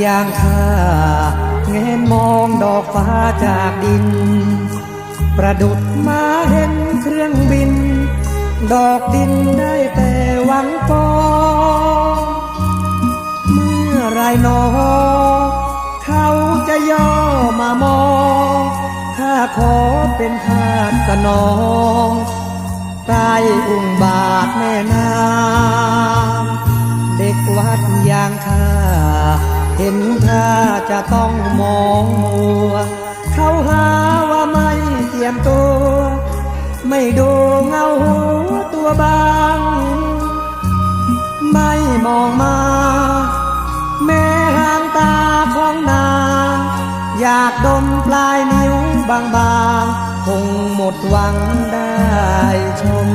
อย่างข้าเงนมองดอกฟ้าจากดิน ประดุดมาเห็นเครื่องบิน ดอกดินได้แต่หวังปองเมื่อไรนอ เขาจะย่อมามองข้าขอเป็นทาสสนองใต้อุ้งบาทแม่นางเด็กวัดอย่างข้า เห็นท่าจะต้องมองมัวเขาหาว่าไม่เจียมตัว ไม่ดูเงาหัวตัวบาง ไม่มองมา แม่หางตาของนางอยากดมปลายนิ้วบางๆ คงหมดหวังได้ชม